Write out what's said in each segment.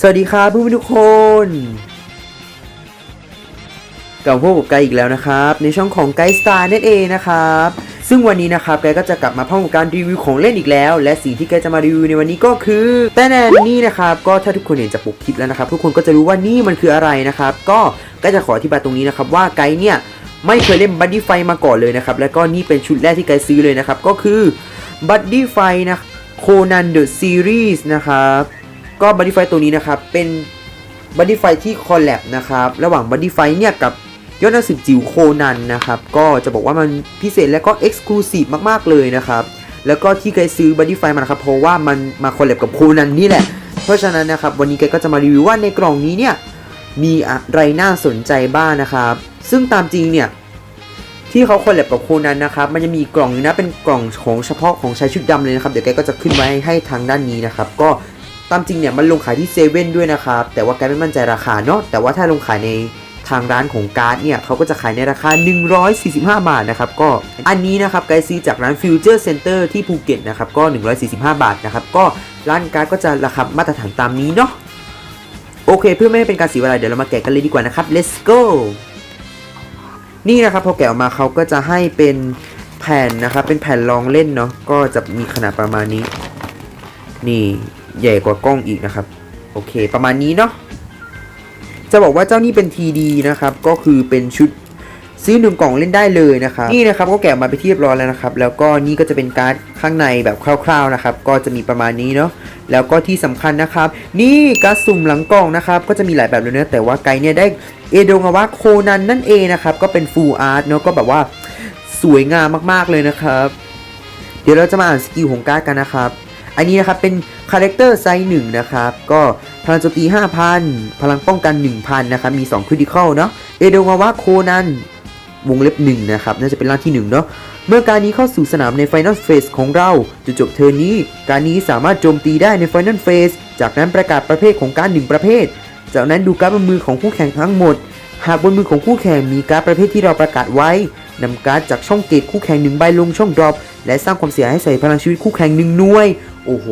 สวัสดีครับเพื่อนๆทุกคนกลับพบกับไกอีกแล้วนะครับ ในช่องของไกด์สตาร์นั่นเองนะครับ ซึ่งวันนี้นะครับไกก็จะกลับมาพร้อมกับการรีวิวของเล่นอีกแล้ว และสิ่งที่ไกจะมารีวิวในวันนี้ก็คือแต่แน่นี่นะครับก็ถ้าทุกคนเห็นจากปกคลิปแล้วนะครับทุกคนก็จะรู้ว่านี่มันคืออะไรนะครับ ก็กด์จะขออธิบายตรงนี้นะครับว่าไกเนี่ยไม่เคยเล่นบัดดี้ไฟมาก่อนเลยนะครับและก็นี่เป็นชุดแรกที่ไกซื้อเลยนะครับก็คือบัดดี้ไฟนะโคนันเดอะซีรีส์นะครับ ก็บั d ดี้ไฟตัวนี้นะครับ เป็นบั d ดี้ไฟที่คอลแลบนะครับ ระหว่างบั d ดี้ไฟเนี่ยกับยอดนักสืบจิ๋วโคนันนะครับ ก็จะบอกว่ามันพิเศษและก็เอ็กซ์คลูซีฟมากๆเลยนะครับ แล้วก็ที่ไกซื้อบั d ดี้ไฟมานะครับ เพราะว่ามันมาคอลแลบกับโคนันนี่แหละ เพราะฉะนั้นนะครับ วันนี้ไกก็จะมารีวิวว่าในกล่องนี้เนี่ยมีอะไรน่าสนใจบ้างนะครับ ซึ่งตามจริงเนี่ยที่เขาคอลแลบกับโคนันนะครับ มันจะมีกล่องนึงนะเป็นกล่องของเฉพาะของชายชุดดำเลยนะครับ เดี๋ยวแกก็จะขึ้นไว้ให้ทางด้านนี้นะครับ ก็ ตามจริงเนี่ยมันลงขายที่เซเว่นด้วยนะครับ แต่ว่าแกไม่มั่นใจราคาเนาะ แต่ว่าถ้าลงขายในทางร้านของการ์ดเนี่ยเขาก็จะขายในราคา 145 บาทนะครับ ก็อันนี้นะครับไกด์ซื้อจากร้าน Future Center ที่ภูเก็ตนะครับ ก็ 145 บาทนะครับ ก็ร้านการ์ดก็จะราคามาตรฐานตามนี้เนาะ โอเค เพื่อไม่ให้เป็นการเสียเวลาเดี๋ยวเรามาแกะกันเลยดีกว่านะครับ let's go นี่นะครับพอแกะออกมาเขาก็จะให้เป็นแผ่นนะครับ เป็นแผ่นรองเล่นเนาะ ก็จะมีขนาดประมาณนี้ นี่ ใหญ่กว่ากล้องอีกนะครับ โอเค ประมาณนี้เนาะจะบอกว่าเจ้านี่เป็น TD นะครับ ก็คือเป็นชุดซื้อหนึ่งกล่องเล่นได้เลยนะครับ นี่นะครับก็แกะมาไปนที่เรียบร้อยแล้วนะครับ แล้วก็นี่ก็จะเป็นการ์ดข้างในแบบคร่าวๆนะครับ ก็จะมีประมาณนี้เนาะแล้วก็ที่สำคัญนะครับ นี่การ์ดสุ่มหลังกล่องนะครับ ก็จะมีหลายแบบเลยนะแต่ว่าไกด์เนี่ยได้เอโดงาวะโคนันนั่นเองนะครับ ก็เป็นฟูลอาร์ตเนาะก็แบบว่าสวยงามมากๆเลยนะครับ เดี๋ยวเราจะมาอ่านสกิลของการ์ดกันนะครับ อันนี้นะครับเป็นคาแรคเตอร์ไซส์หนึ่งนะครับ ก็พลังโจมตี 5,000 พลังป้องกัน 1,000 นะครับ มี 2 คริติคอลเนาะ เอโดงาวะโคนัน วงเล็บ 1 นะครับ น่าจะเป็นร่างที่ 1 เนาะ เมื่อการนี้เข้าสู่สนามใน Final Phase ของเราจะจบเทิร์นี้ การนี้สามารถโจมตีได้ใน Final Phase จากนั้นประกาศประเภทของการหนึ่งประเภท จากนั้นดูการ์ดบนมือของคู่แข่งทั้งหมด หากบนมือของคู่แข่งมีการ์ดประเภทที่เราประกาศไว้นำการ์ดจากช่องเกตคู่แข่งหนึ่งใบลงช่องดรอปและสร้างความเสียหายให้ใส่พลังชีวิตคู่แข่งหนึ่งหน่วย โอ้โห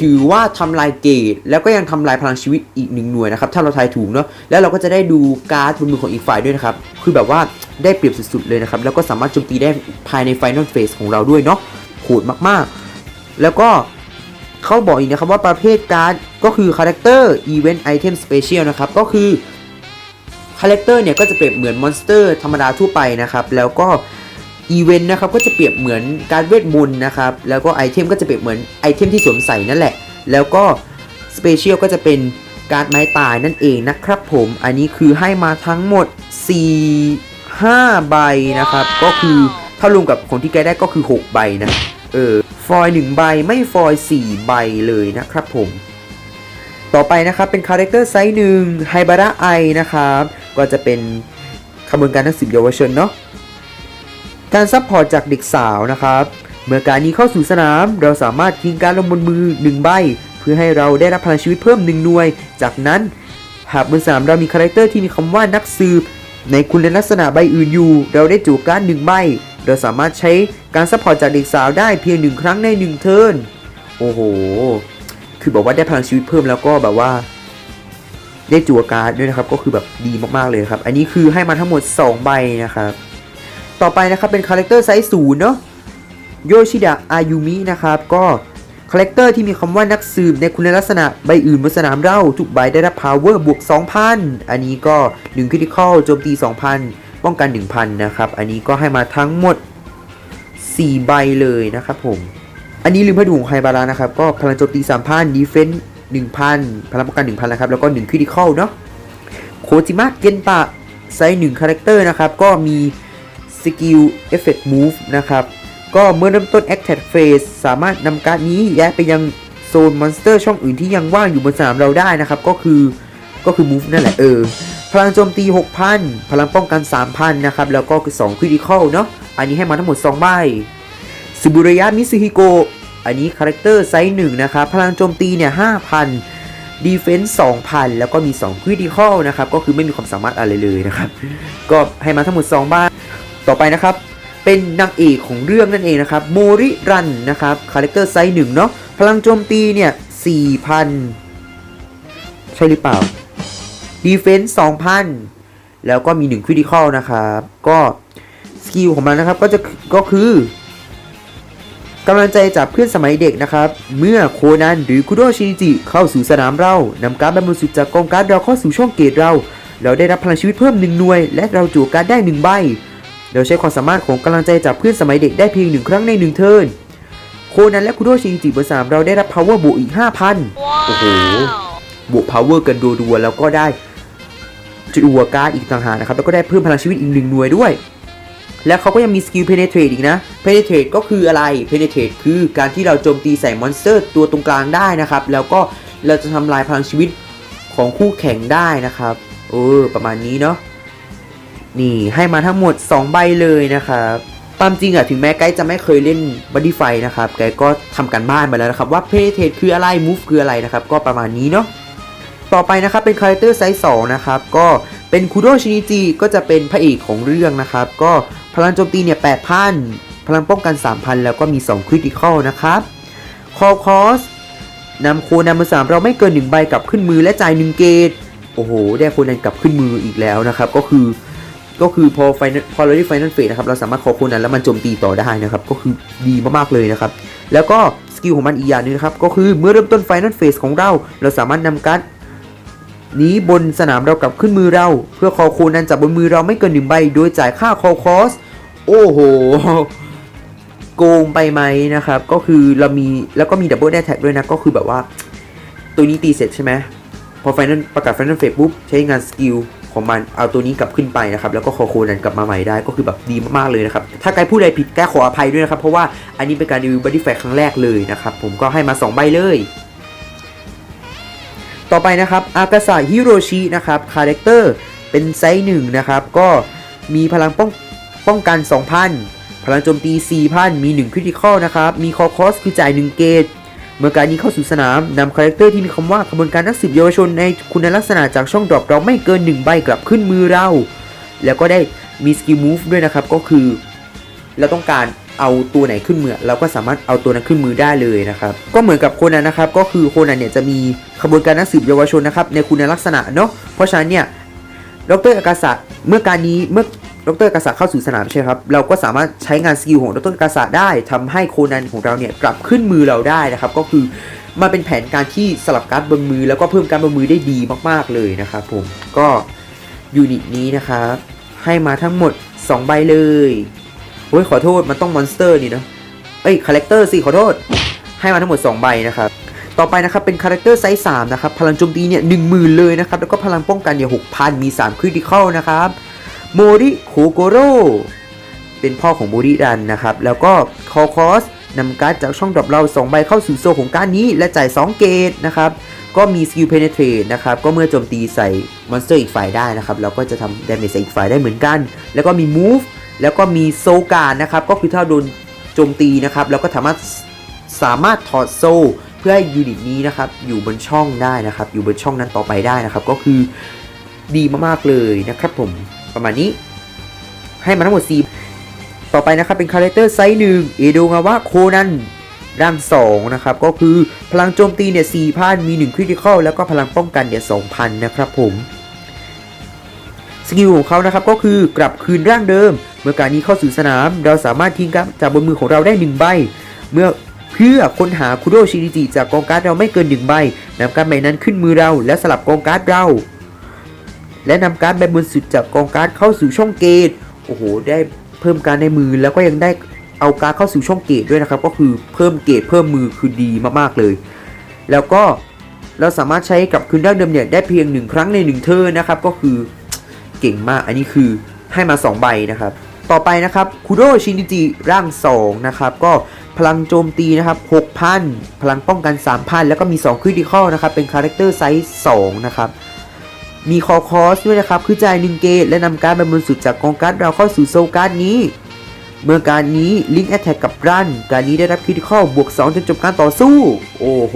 ถือว่าทำลายเกตแล้วก็ยังทำลายพลังชีวิตอีกหนึ่งหน่วยนะครับถ้าเราทายถูกเนาะแล้วเราก็จะได้ดูการ์ดบนมือของอีกฝ่ายด้วยนะครับคือแบบว่าได้เปรียบสุดๆเลยนะครับแล้วก็สามารถโจมตีได้ภายใน Final Phase ของเราด้วยเนาะโหดมากๆ แล้วก็เขาบอกอีกนะครับว่าประเภทการ์ดก็คือ Character Event Item Special นะครับก็คือคาแรคเตอร์เนี่ยก็จะเปรียบเหมือนมอนสเตอร์ธรรมดาทั่วไปนะครับแล้วก็ อีเวนต์นะครับก็จะเปรียบเหมือนการเวทมนต์นะครับแล้วก็ไอเทมก็จะเปรียบเหมือนไอเทมที่สวมใส่นั่นแหละ แล้วก็สเปเชียลก็จะเป็นการ์ดไม้ตายนั่นเองนะครับผมอันนี้คือให้มาทั้งหมด 4 5 ใบนะครับ ก็คือถ้ารวมกับคนที่แกได้ก็คือ 6 ใบนะ เออ ฟอยล์1ใบไม่ฟอยล์4ใบเลยนะครับผม ต่อไปนะครับเป็นคาแรคเตอร์ไซส์หนึ่งไฮบาระไอนะครับ ก็จะเป็นขบวนการนักสืบเยาวชนเนาะ การซัพพอร์ตจากเด็กสาวนะครับ เมื่อการนี้เข้าสู่สนาม เราสามารถทิ้งการลงบนมือ 1 ใบ เพื่อให้เราได้รับพลังชีวิตเพิ่ม 1 หน่วย จากนั้นหากบนสนามเรามีคาแรคเตอร์ที่มีคำว่านักสืบ ในคุณลักษณะใบอื่นอยู่ เราได้จูการหนึ่งใบ เราสามารถใช้การซัพพอร์ตจากเด็กสาวได้เพียงหนึ่งครั้งในหนึ่งเทิร์น โอ้โห คือบอกว่าได้พลังชีวิตเพิ่มแล้วก็แบบว่า ได้จั่วการ์ดด้วยนะครับ ก็คือแบบดีมากๆเลยครับ อันนี้คือให้มาทั้งหมด 2 ใบนะครับ ต่อไปนะครับเป็นคาแรคเตอร์ไซส์ศูนย์เนาะโยชิดะอายุมินะครับก็คาแรคเตอร์ที่มีคำว่านักสืบในคุณลักษณะใบอื่นบนสนามเราทุกใบได้รับ power บวก 2,000 อันนี้ก็1 critical โจมตี 2,000 ป้องกัน 1,000 นะครับ อันนี้ก็ให้มาทั้งหมด 4 ใบเลยนะครับผม อันนี้ลืมให้ดูของไฮบารานะครับ ก็พลังโจมตี 3,000ดีเฟนส์1,000 พลังป้องกัน 1,000 นะครับ แล้วก็1 critical เนาะโคจิมะเกนตะไซส์1คาแรคเตอร์นะครับก็มี สกิลเอฟเฟกต์มูฟนะครับ ก็เมื่อเริ่มต้น Attack Phase สามารถนำการดนี้ย้ายไปยังโซนมอนสเตอร์ช่องอื่นที่ยังว่างอยู่บนสนามเราได้นะครับ ก็คือก็คือ Move นั่นแหละเออ พลังโจมตี 6,000 พลังป้องกัน 3,000 นะครับ แล้วก็คือ2 Critical เนาะอันนี้ให้มาทั้งหมด 2 ใบซูบุระยะมิซึฮิโกอันนี้คาแรคเตอร์ไซส์1นะครับ พลังโจมตีเนี่ย5,000ดีเฟนส์2,000 แล้วก็มี2 Critical นะครับ ก็คือไม่มีความสามารถอะไรเลยนะครับ ก็ให้มาทั้งหมด 2 ใบ ต่อไปนะครับ เป็นนางเอกของเรื่องนั่นเองนะครับโมริรันนะครับคาแรคเตอร์ไซส์หนึ่งเนาะพลังโจมตีเนี่ย4,000 ใช่หรือเปล่า Defense 2,000 แล้วก็มี1 Critical นะครับ ก็สกิลของมันนะครับก็จะก็คือกำลังใจจากเพื่อนสมัยเด็กนะครับ เมื่อโคนันหรือคุโดชินิจิเข้าสู่สนามเรานำการ์ดบรรจุดจากกองการ์ดเราเข้าสู่ช่องเกตเรา เราได้รับพลังชีวิตเพิ่มหนึ่งหน่วย และเราจู่การ์ดได้หนึ่งใบ เราใช้ความสามารถของกำลังใจจากเพื่อนสมัยเด็กได้เพียงหนึ่งครั้งในหนึ่งเทิร์นโคนันและคุโดชินิจิบนสามเราได้รับ power บวกอีก 5,000 โอ้โห บวก power กันดัวๆแล้วก็ได้จัวการ์ดอีกต่างหากนะครับ แล้วก็ได้เพิ่มพลังชีวิตอีกหนึ่งหน่วยด้วย แล้วเขาก็ยังมีสกิล penetrate อีกนะ penetrate ก็คืออะไร penetrate คือการที่เราโจมตีใส่มอนสเตอร์ตัวตรงกลางได้นะครับ แล้วก็เราจะทำลายพลังชีวิตของคู่แข่งได้นะครับ เออ ประมาณนี้เนาะ นี่ให้มาทั้งหมด 2 ใบเลยนะครับตามจริงอะถึงแม้ไกด์จะไม่เคยเล่นบัดดี้ไฟนะครับไกด์ก็ทำการบ้านมาแล้วนะครับ ว่า penetrate คืออะไร move คืออะไรนะครับ ก็ประมาณนี้เนาะต่อไปนะครับเป็นคาแรคเตอร์ไซส์2นะครับก็เป็นคุโดชินิจิก็จะเป็นพระเอกของเรื่องนะครับ ก็พลังโจมตีเนี่ย8,000พลังป้องกัน 3,000 แล้วก็มี 2 คริติคอลนะครับคอคอสนำโคนำมือสามเราไม่เกิน 1 ใบกลับขึ้นมือและจ่าย1เกตโอ้โห ได้โคนนั้นกลับขึ้นมืออีกแล้วนะครับ ก็คือ ก็คือพอไฟพอเราได้ไฟนอลเฟสนะครับเราสามารถขอโคนนั้นแล้วมันโจมตีต่อได้นะครับก็คือดีมากๆเลยนะครับแล้วก็สกิลของมันอีกอย่างหนึงนะครับก็คือเมื่อเริ่มต้นไฟนอลเฟสของเรา เราสามารถนำการ์ดนี้บนสนามเรากลับขึ้นมือเรา เพื่อคอคูนั้นจากบนมือเราไม่เกินหนึ่งใบ โดยจ่ายค่าคอคอส โอ้โห โกงไปไหมนะครับ ก็คือเรามีแล้วก็มีดับเบิลแด t แท็กด้วยนะ ก็คือแบบว่า ตัวนี้ตีเสร็จใช่ไหมพอไฟน a ลประกาศไฟน a ลเฟสปุ๊บ ใช้งานสกิล ของมันเอาตัวนี้กลับขึ้นไปนะครับแล้วก็คอโคนันกลับมาใหม่ได้ก็คือแบบดีมากๆเลยนะครับถ้าใครพูดอะไรผิดแก้ขออภัยด้วยนะครับเพราะว่าอันนี้เป็นการรีวิวบัดดี้แฟครั้งแรกเลยนะครับผมก็ให้มาสองใบเลยต่อไปนะครับ อากาศะฮิโรชินะครับ คาแรคเตอร์เป็นไซส์หนึ่งนะครับ ก็มีพลังป้องป้องกัน 2,000 พลังโจมตี 4,000 มี 1 คริติคอลนะครับ มีคอคอสคือจ่าย 1 เกต เมื่อการนี้เข้าสู่สนามนำคาแรคเตอร์ที่มีคำว่าขบวนการนักสืบเยาวชนในคุณลักษณะจากช่องดรอปเราไม่เกิน 1 ใบกลับขึ้นมือเรา แล้วก็ได้มีสกิลมูฟด้วยนะครับ ก็คือ เราต้องการเอาตัวไหนขึ้นมือ เราก็สามารถเอาตัวนั้นขึ้นมือได้เลยนะครับ ก็เหมือนกับโคนันนะครับ ก็คือโคนันเนี่ยจะมีขบวนการนักสืบเยาวชนนะครับในคุณลักษณะเนาะเพราะฉะนั้นเนี่ยดรอากาศะเมื่อการนี้เมื่อ ดรอากาศะเข้าสู่สนามใช่ครับ เราก็สามารถใช้งานสกิลของดรอากาศะได้ทำให้โคนันของเราเนี่ยกลับขึ้นมือเราได้นะครับ ก็คือมันเป็นแผนการที่สลับการ์ดบนมือ แล้วก็เพิ่มการบนมือได้ดีมากๆเลยนะครับผมก็ยูนิตนี้นะครับให้มาทั้งหมด 2 ใบเลยโอ้ยขอโทษมันต้องมอนสเตอร์นี่เนะเอ้ยคาแรคเตอร์สิขอโทษ ให้มาทั้งหมด 2 ใบนะครับ ต่อไปนะครับเป็นคาแรคเตอร์ไซส์3นะครับพลังโจมตีเนี่ยหนึ่งหมื่นเลยนะครับแล้วก็พลังป้องกันเนี่ยหกพันมี3คริติคอลนะครับ โมริโคโกโร่เป็นพ่อของโมริดันนะครับ แล้วก็คอคอสนำการ์ดจากช่องดรอปเรา2ใบเข้าสู่โซของการนี้ และจ่าย 2 เกตนะครับ ก็มีสกิลเพเนเทรตนะครับ ก็เมื่อโจมตีใส่มอนสเตอร์อีกฝ่ายได้นะครับ เราก็จะทำดาเมจใส่อีกฝ่ายได้เหมือนกัน แล้วก็มี move แล้วก็มีโซการนะครับ ก็คือถ้าโดนโจมตีนะครับเราก็สามารถสามารถถอดโซเพื่อให้ยูนิตนี้นะครับอยู่บนช่องได้นะครับ อยู่บนช่องนั้นต่อไปได้นะครับ ก็คือดีมากๆเลยนะครับผม ประมาณนี้ ให้มาทั้งหมด 4 ต่อไปนะครับเป็นคาแรคเตอร์ไซส์หนึ่งเอโดงาวะโคนันร่าง2นะครับก็คือพลังโจมตีเนี่ย4,000มี1คริติคอลแล้วก็พลังป้องกันเนี่ย2,000นนะครับผมสกิลของเขานะครับก็คือกลับคืนร่างเดิม เมื่อการนี้เข้าสู่สนาม เราสามารถทิ้งกับจากบนมือของเราได้1ใบ เมื่อเพื่อค้นหาคุโดชินิจิจากกองการ์ดเราไม่เกินหนึ่งใบนำการ์ดใบนั้นขึ้นมือเราและสลับกองการ์ดเรา และนำการ์ดใบบนสุดจากกองการ์ดเข้าสู่ช่องเกตโอ้โห ได้เพิ่มการดในมือแล้วก็ยังได้เอาการ์ดเข้าสู่ช่องเกตด้วยนะครับ ก็คือเพิ่มเกตเพิ่มมือคือดีมากๆเลย แล้วก็เราสามารถใช้กับคืนร่างเดิมเนี่ยได้เพียงหนึ่งครั้งในหนึ่งเทิร์นะครับ ก็คือเก่งมาก อันนี้คือให้มา 2 ใบนะครับ ต่อไปนะครับคุโดชินิจิร่าง 2 นะครับ ก็พลังโจมตีนะครับ 6,000 พลังป้องกัน 3,000 แล้วก็มี 2คริติคอลนะครับ เป็นคาแรคเตอร์ไซส์2นะครับ มีคอคอสด้วยนะครับ คือจ่าย1เกตและนำการดบรรสุดจากกองการ์ดเราเข้าสู่โซลการ์ดนี้ เมื่อการนี้ลิงก์แอตแทกกับรัน การนี้ได้รับคริติคอลบวก 2 จนจบการต่อสู้ โอ้โห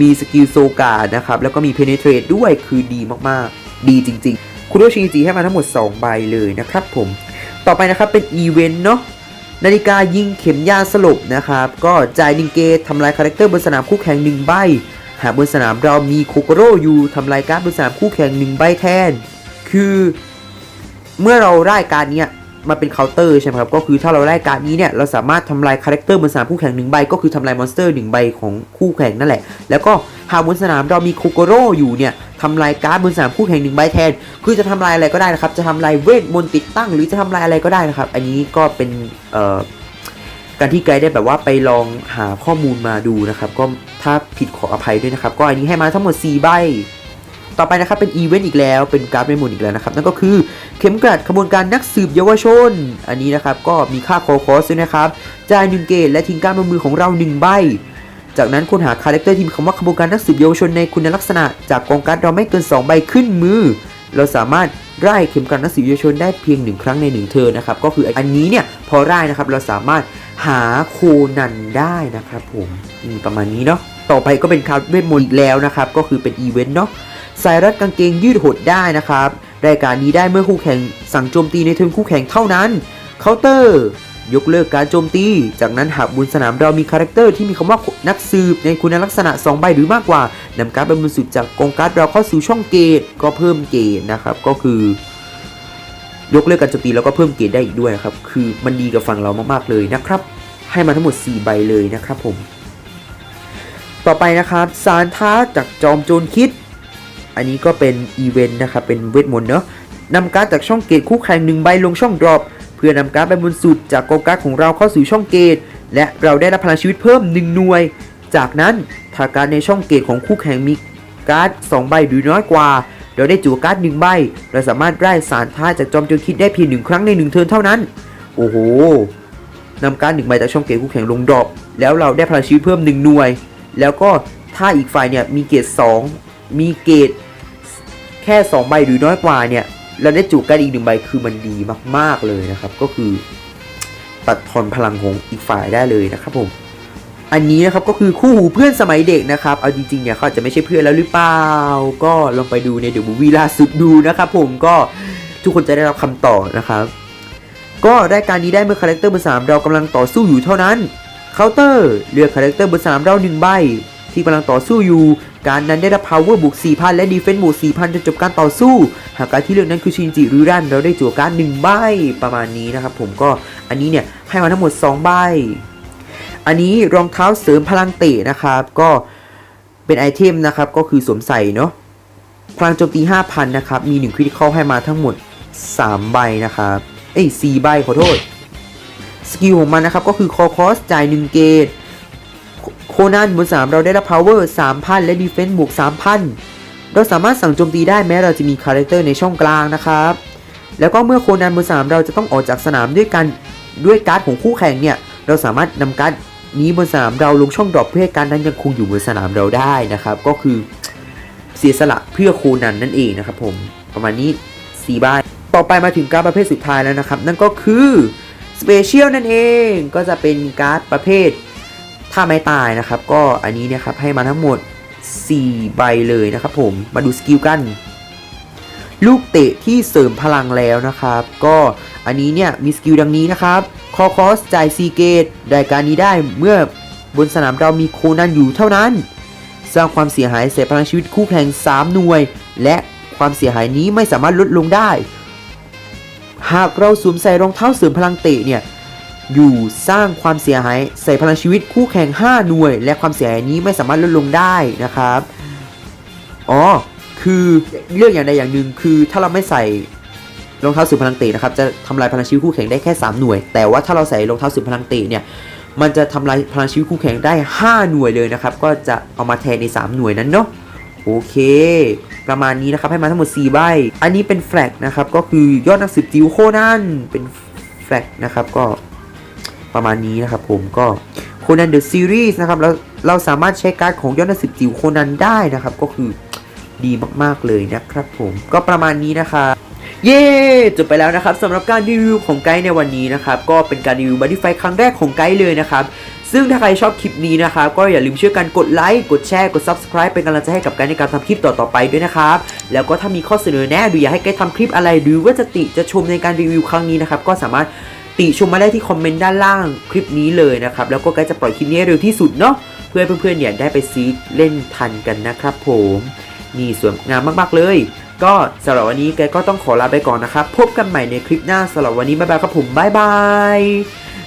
มีสกิลโซการ์ดนะครับ แล้วก็มีเพเนเทรตด้วยคือดีมากๆ ดีจริง ๆ คุณโดชิจิให้มาทั้งหมด 2 ใบเลยนะครับผม ต่อไปนะครับเป็นอีเวนต์เนาะนาฬิกายิงเข็มยาสลบนะครับ ก็จ่ายหนึ่งเกตทำลายคาแรคเตอร์บนสนามคู่แข่งหนึ่งใบ หากบนสนามเรามีโคโกโร่อยู่ทำลายการ์ดบนสนามคู่แข่งหนึ่งใบแทน คือ เมื่อเราได้การดเนี้ยมาเป็นเคาน์เตอร์ใช่ไหมครับ ก็คือถ้าเราได้การดนี้เนี่ย เราสามารถทำลายคาแรคเตอร์บนสนามคู่แข่งหนึ่งใบ ก็คือทำลายมอนสเตอร์หนึ่งใบของคู่แข่งนั่นแหละ แล้วก็หากบนสนามเรามีโคโกโร่อยู่เนี่ยทำลายการ์ดบนสนามคู่แข่งหนึ่งใบแทน คือจะทำลายอะไรก็ได้นะครับ จะทำลายเวทมนต์ติดตั้ง หรือจะทำลายอะไรก็ได้นะครับ อันนี้ก็เป็นเอ่อ การที่ไกด์ได้แบบว่าไปลองหาข้อมูลมาดูนะครับ ก็ถ้าผิดขออภัยด้วยนะครับ ก็อันนี้ให้มาทั้งหมด 4 ใบ ต่อไปนะครับเป็นอีเวนต์อีกแล้ว เป็นการ์ดเมมโมอีกแล้วนะครับ นั่นก็คือเข็มกลัดขบวนการนักสืบเยาวชน อันนี้นะครับก็มีค่าคอคอสด้วยนะครับ จ่ายหนึ่งเกตและทิ้งการดบนมือของเราหนึ่งใบ จากนั้นค้นหาคาแรคเตอร์ที่มีคำว่าขบวนการนักสืบเยาวชนในคุณลักษณะ จากกองการ์ดเราไม่เกิน 2 ใบขึ้นมือ เราสามารถ ไล่เข็มกลัดนักสืบเยาวชนได้เพียงหนึ่งครั้งในหนึ่งเทอนะครับก็คืออันนี้เนี่ยพอไล่นะครับเราสามารถหาโคนันได้นะครับผมมีประมาณนี้เนาะต่อไปก็เป็นคาเวทมนต์แล้วนะครับก็คือเป็นอีเวนต์เนาะสายรัดกางเกงยืดหดได้นะครับรายการนี้ได้เมื่อคู่แข่งสั่งโจมตีในเทิร์นคู่แข่งเท่านั้นเคาน์เตอร์ ยกเลิกการโจมตี จากนั้นหากบนสนามเรามีคาแรคเตอร์ที่มีคำว่านักสืบในคุณลักษณะ 2 ใบหรือมากกว่านำการ์ดบรรสุดจากกองการ์ดเราเข้าสู่ช่องเกตก็เพิ่มเกตนะครับก็คือยกเลิกการโจมตีแล้วก็เพิ่มเกตได้อีกด้วยครับคือมันดีกับฝั่งเรามากๆเลยนะครับ ให้มาทั้งหมด 4 ใบเลยนะครับผม ต่อไปนะครับสารท้าจากจอมโจรคิด อันนี้ก็เป็นอีเวนต์นะครับเป็นเวทมนต์เนาะนำการ์ดจากช่องเกตคู่แข่งหนึ่งใบลงช่องดรอปเพื่อนำการ์ดใบบนสุด จากกองการ์ดของเราเข้าสู่ช่องเกต และเราได้รับพลังชีวิตเพิ่ม 1 หน่วย จากนั้นถ้าการในช่องเกตของคู่แข่งมีการ์ด2ใบหรือน้อยกว่า เราได้จั่การ์ดหนึ่งใบ เราสามารถไล่สารท้ายจากจอมโจรคิดได้เพียงหนึ่งครั้งในหนึ่งเทิร์นเท่านั้น โอ้โหนำการ์ดหนึ่งใบจากช่องเกตคู่แข่งลงดรอปแล้วเราได้พลังชีวิตเพิ่มหนึ่งหน่วย แล้วก็ถ้าอีกฝ่ายเนี่ยมีเกรด2มีเกรดแค่ 2 ใบหรือน้อยกว่าเนี่ย เราได้จุกันอีกหนึ่งใบคือมันดีมาก ๆ เลยนะครับ ก็คือ ตัดทอนพลังของอีกฝ่ายได้เลยนะครับผมอันนี้นะครับก็คือคู่หูเพื่อนสมัยเด็กนะครับ เอาจริงๆเนี่ยเขาจะไม่ใช่เพื่อนแล้วหรือเปล่า ก็ลองไปดูในเดอะบูวี่ล่าสุดดูนะครับผมก็ทุกคนจะได้รับคำตอบนะครับ ก็รายการนี้ได้เมื่อคาแรคเตอร์เบอร์สามเรากำลังต่อสู้อยู่เท่านั้นเคาน์เตอร์เลือกคาแรคเตอร์เบอร์สามเราหนึ่งใบ ที่กำลังต่อสู้อยู่ การนั้นได้รับ power บวก4,000 และ defense บวก4,000 จนจบการต่อสู้ หากการที่เลือกนั้นคือชินจิรือรันเราได้จั่วการดหนึ่งใบประมาณนี้นะครับผมก็อันนี้เนี่ยให้มาทั้งหมด 2 ใบ อันนี้รองเท้าเสริมพลังเตะนะครับก็เป็นไอเทมนะครับก็คือสวมใส่เนาะพลังโจมตี 5,000 นะครับ มี1คริติคอลให้มาทั้งหมด 3 ใบนะครับ เอ้ย4ใบขอโทษ สกิลของมันนะครับ ก็คือคอคอสจ่าย 1 เกต โคนันบนสามเราได้รับ power 3,000 และ defense บวก 3,000 เราสามารถสั่งโจมตีได้แม้เราจะมีคาแรคเตอร์ในช่องกลางนะครับ แล้วก็เมื่อโคนันบนสามเราจะต้องออกจากสนามด้วยกันด้วยการ์ดของคู่แข่งเนี่ย เราสามารถนำการ์ดนี้บนสนามเราลงช่องดรอปเพื่อให้การดนั้นยังคงอยู่บนสนามเราได้นะครับ ก็คือเสียสละเพื่อโคนันนั่นเองนะครับผมประมาณนี้4ใบต่อไปมาถึงการ์ดประเภทสุดท้ายแล้วนะครับ นั่นก็คือสเปเชียลนั่นเองก็จะเป็นการ์ดประเภท ถ้าไม่ตายนะครับ ก็อันนี้เนะครับให้มาทั้งหมด 4 ใบเลยนะครับผมมาดูสกิลกัน ลูกเตะที่เสริมพลังแล้วนะครับ ก็อันนี้เนี่ยมีสกิลดังนี้นะครับคอคอสจ่ายซีเกตรายการนี้ได้เมื่อบนสนามเรามีโคนันอยู่เท่านั้น สร้างความเสียหายเสียพลังชีวิตคู่แข่ง 3 หน่วย และความเสียหายนี้ไม่สามารถลดลงได้ หากเราสวมใส่รองเท้าเสริมพลังเตะเนี่ย อยู่สร้างความเสียหายใส่พลังชีวิตคู่แข่ง 5 หน่วย และความเสียหายนี้ไม่สามารถลดลงได้นะครับ อ๋อ คือเรื่องอย่างใดอย่างหนึ่งคือถ้าเราไม่ใส่รองเท้าสืบพลังเตะนะครับจะทำลายพลังชีวิตคู่แข่งได้แค่ 3 หน่วย แต่ว่าถ้าเราใส่รองเท้าสืบพลังเตะเนี่ยมันจะทำลายพลังชีวิตคู่แข่งได้ 5 หน่วยเลยนะครับ ก็จะเอามาแทนใน 3 หน่วยนั้นเนาะโอเค ประมาณนี้นะครับให้มาทั้งหมด 4 ใบ อันนี้เป็นแฟลกนะครับก็คือยอดนักสืบจิวโคนันเป็นแฟลกนะครับก็ ประมาณนี้นะครับผมก็โคนันเดอะซีรีส์นะครับแล้วเราสามารถใช้การ์ดของยอดนักสืบจิวโคนันได้นะครับ ก็คือดีมากๆเลยนะครับผมก็ประมาณนี้นะครับเย้จบไปแล้วนะครับสำหรับการรีวิวของไกด์ในวันนี้นะครับ ก็เป็นการรีวิวบัตตี้ไฟครั้งแรกของไกด์เลยนะครับซึ่งถ้าใครชอบคลิปนี้นะครับ ก็อย่าลืมช่วยกันกดไลค์ กดแชร์ กด Subscribe เป็นกำลังใจให้กับไกด์ในการทำคลิปต่อๆไปด้วยนะครับ แล้วก็ถ้ามีข้อเสนอแนะหรืออยากให้ไกด์ทำคลิปอะไร หรือว่าจะติจะชมในการรีวิวครั้งนี้นะครับ ก็สามารถ ติชมมาได้ที่คอมเมนต์ด้านล่างคลิปนี้เลยนะครับ แล้วก็ไกด์จะปล่อยคลิปนี้เร็วที่สุดเนาะเพื่อเพื่อนๆเนี่ยได้ไปซื้อเล่นทันกันนะครับผมนี่สวยงามมากๆเลย ก็สำหรับวันนี้แกก็ต้องขอลาไปก่อนนะครับ พบกันใหม่ในคลิปหน้าสำหรับวันนี้บ๊ายบายครับผมบ๊ายบาย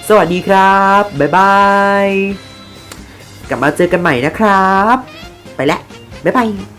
สวัสดีครับบ๊ายบายกลับมาเจอกันใหม่นะครับ ไปแล้วบ๊ายบาย